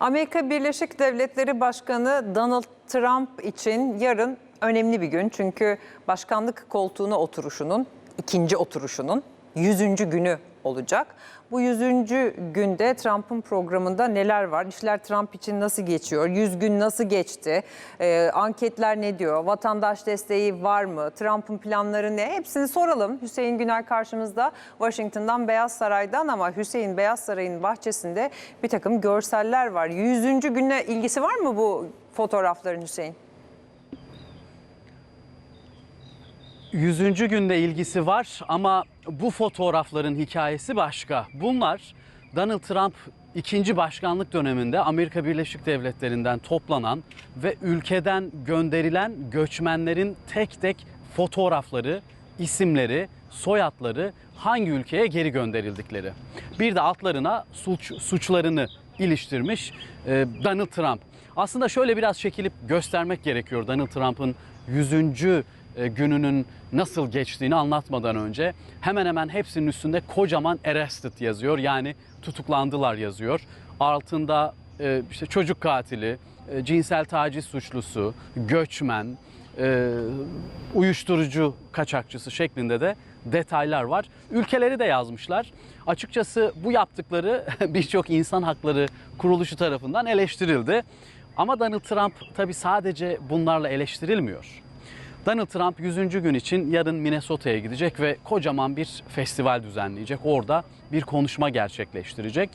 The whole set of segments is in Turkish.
Amerika Birleşik Devletleri Başkanı Donald Trump için yarın önemli bir gün. Çünkü başkanlık koltuğuna oturuşunun, ikinci oturuşunun 100. günü olacak. Bu 100. günde Trump'ın programında neler var? İşler Trump için nasıl geçiyor? 100 gün nasıl geçti? Ee, anketler ne diyor? Vatandaş desteği var mı? Trump'ın planları ne? Hepsini soralım. Hüseyin Günay karşımızda Washington'dan Beyaz Saray'dan ama Hüseyin Beyaz Saray'ın bahçesinde bir takım görseller var. 100. günle ilgisi var mı bu fotoğrafların Hüseyin? 100. günde ilgisi var ama bu fotoğrafların hikayesi başka. Bunlar Donald Trump ikinci başkanlık döneminde Amerika Birleşik Devletleri'nden toplanan ve ülkeden gönderilen göçmenlerin tek tek fotoğrafları, isimleri, soyadları, hangi ülkeye geri gönderildikleri. Bir de altlarına suç suçlarını iliştirmiş e, Donald Trump. Aslında şöyle biraz çekilip göstermek gerekiyor Donald Trump'ın 100 e, gününün nasıl geçtiğini anlatmadan önce hemen hemen hepsinin üstünde kocaman arrested yazıyor. Yani tutuklandılar yazıyor. Altında e, işte çocuk katili, e, cinsel taciz suçlusu, göçmen, e, uyuşturucu kaçakçısı şeklinde de detaylar var. Ülkeleri de yazmışlar. Açıkçası bu yaptıkları birçok insan hakları kuruluşu tarafından eleştirildi. Ama Donald Trump tabii sadece bunlarla eleştirilmiyor. Donald Trump 100. gün için yarın Minnesota'ya gidecek ve kocaman bir festival düzenleyecek. Orada bir konuşma gerçekleştirecek.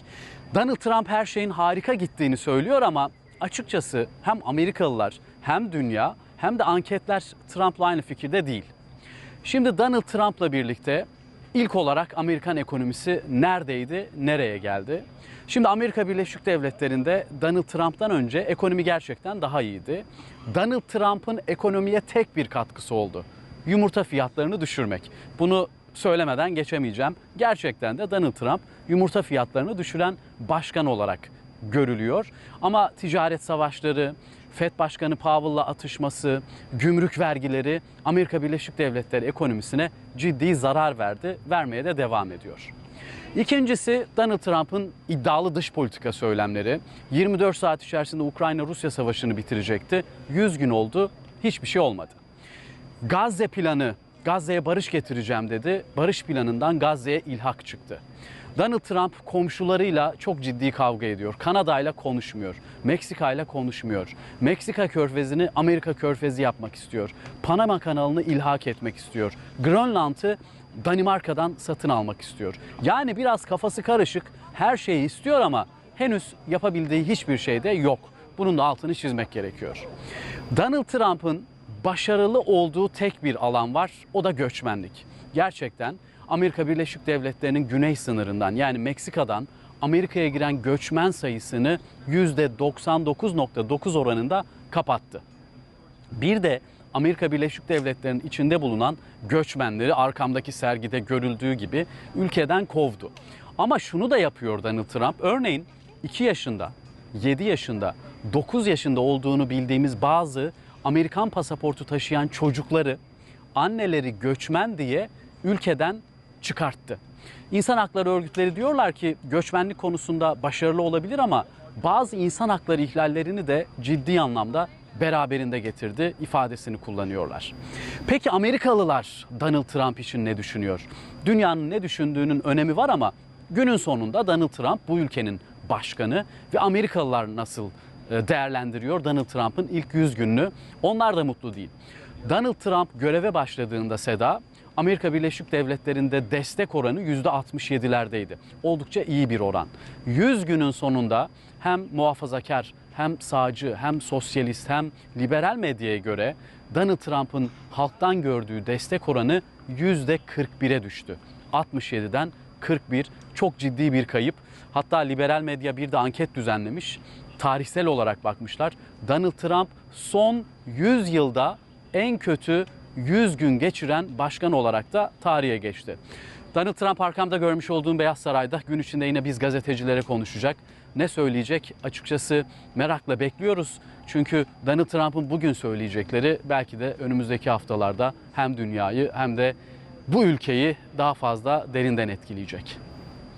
Donald Trump her şeyin harika gittiğini söylüyor ama açıkçası hem Amerikalılar hem dünya hem de anketler Trump'la aynı fikirde değil. Şimdi Donald Trump'la birlikte ilk olarak Amerikan ekonomisi neredeydi, nereye geldi? Şimdi Amerika Birleşik Devletleri'nde Donald Trump'tan önce ekonomi gerçekten daha iyiydi. Donald Trump'ın ekonomiye tek bir katkısı oldu. Yumurta fiyatlarını düşürmek. Bunu söylemeden geçemeyeceğim. Gerçekten de Donald Trump yumurta fiyatlarını düşüren başkan olarak görülüyor. Ama ticaret savaşları, FED Başkanı Powell'la atışması, gümrük vergileri Amerika Birleşik Devletleri ekonomisine ciddi zarar verdi, vermeye de devam ediyor. İkincisi Donald Trump'ın iddialı dış politika söylemleri. 24 saat içerisinde Ukrayna-Rusya savaşını bitirecekti. 100 gün oldu, hiçbir şey olmadı. Gazze planı, Gazze'ye barış getireceğim dedi. Barış planından Gazze'ye ilhak çıktı. Donald Trump komşularıyla çok ciddi kavga ediyor. Kanada ile konuşmuyor. Meksika ile konuşmuyor. Meksika körfezini Amerika körfezi yapmak istiyor. Panama kanalını ilhak etmek istiyor. Grönland'ı Danimarka'dan satın almak istiyor. Yani biraz kafası karışık, her şeyi istiyor ama henüz yapabildiği hiçbir şey de yok. Bunun da altını çizmek gerekiyor. Donald Trump'ın başarılı olduğu tek bir alan var. O da göçmenlik. Gerçekten Amerika Birleşik Devletleri'nin güney sınırından yani Meksika'dan Amerika'ya giren göçmen sayısını %99.9 oranında kapattı. Bir de Amerika Birleşik Devletleri'nin içinde bulunan göçmenleri arkamdaki sergide görüldüğü gibi ülkeden kovdu. Ama şunu da yapıyor Donald Trump. Örneğin 2 yaşında, 7 yaşında, 9 yaşında olduğunu bildiğimiz bazı Amerikan pasaportu taşıyan çocukları anneleri göçmen diye ülkeden çıkarttı. İnsan hakları örgütleri diyorlar ki göçmenlik konusunda başarılı olabilir ama bazı insan hakları ihlallerini de ciddi anlamda beraberinde getirdi ifadesini kullanıyorlar. Peki Amerikalılar Donald Trump için ne düşünüyor? Dünyanın ne düşündüğünün önemi var ama günün sonunda Donald Trump bu ülkenin başkanı ve Amerikalılar nasıl değerlendiriyor Donald Trump'ın ilk 100 gününü? Onlar da mutlu değil. Donald Trump göreve başladığında Seda Amerika Birleşik Devletleri'nde destek oranı %67'lerdeydi. Oldukça iyi bir oran. 100 günün sonunda hem muhafazakar hem sağcı hem sosyalist hem liberal medyaya göre Donald Trump'ın halktan gördüğü destek oranı %41'e düştü. 67'den 41 çok ciddi bir kayıp. Hatta liberal medya bir de anket düzenlemiş. Tarihsel olarak bakmışlar. Donald Trump son 100 yılda en kötü 100 gün geçiren başkan olarak da tarihe geçti. Donald Trump arkamda görmüş olduğum Beyaz Saray'da gün içinde yine biz gazetecilere konuşacak. Ne söyleyecek açıkçası merakla bekliyoruz. Çünkü Donald Trump'ın bugün söyleyecekleri belki de önümüzdeki haftalarda hem dünyayı hem de bu ülkeyi daha fazla derinden etkileyecek.